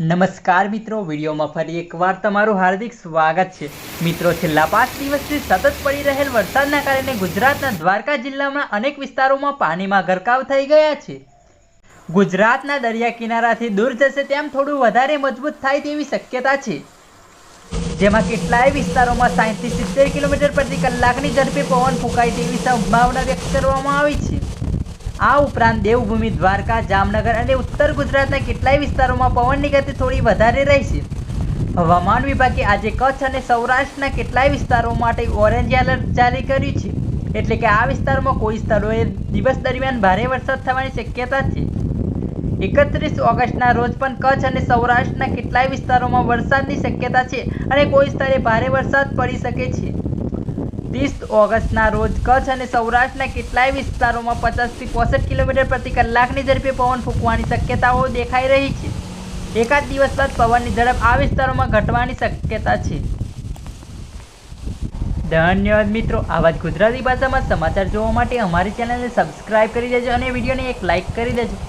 નમસ્કાર મિત્રો, વિડીયોમાં ફરી એકવાર તમારું હાર્દિક સ્વાગત છે. મિત્રો, છેલ્લા પાંચ દિવસથી સતત પડી રહેલ વરસાદના કારણે ગુજરાતના દ્વારકા જિલ્લામાં અનેક વિસ્તારોમાં પાણીમાં ગરકાવ થઈ ગયા છે. ગુજરાતના દરિયા કિનારાથી દૂર જશે તેમ થોડું વધારે મજબૂત થાય તેવી શક્યતા છે. જેમાં કેટલાય વિસ્તારોમાં સાહીઠથી સિત્તેર કિલોમીટર પ્રતિ કલાકની ઝડપે પવન ફૂંકાય તેવી સંભાવના વ્યક્ત કરવામાં આવી છે. આ ઉપરાંત દેવભૂમિ, દ્વારકા, જામનગર અને ઉત્તર ગુજરાતના કેટલાય વિસ્તારોમાં પવનની ગતિ થોડી વધારે રહેશે હવામાન વિભાગે આજે કચ્છ અને સૌરાષ્ટ્રના કેટલાય વિસ્તારો માટે ઓરેન્જ એલર્ટ જારી કર્યું છે. એટલે કે આ વિસ્તારોમાં કોઈ સ્થળોએ દિવસ દરમિયાન ભારે વરસાદ થવાની શક્યતા છે. એકત્રીસ ઓગસ્ટના રોજ પણ કચ્છ અને સૌરાષ્ટ્રના કેટલાય વિસ્તારોમાં વરસાદની શક્યતા છે અને કોઈ સ્થળે ભારે વરસાદ પડી શકે છે. ત્રીસ ઓગસ્ટના રોજ કચ્છ અને સૌરાષ્ટ્રના કેટલાય વિસ્તારોમાં પચાસથી પોસઠ કિલોમીટર પ્રતિ કલાકની ઝડપે પવન ફૂંકવાની શક્યતાઓ દેખાઈ રહી છે. એકાદ દિવસ બાદ પવનની ઝડપ આ વિસ્તારોમાં ઘટવાની શક્યતા છે. ધન્યવાદ મિત્રો. આવા જ ગુજરાતી ભાષામાં સમાચાર જોવા માટે અમારી ચેનલને સબસ્ક્રાઇબ કરી દેજો અને વિડીયોને એક લાઇક કરી દેજો.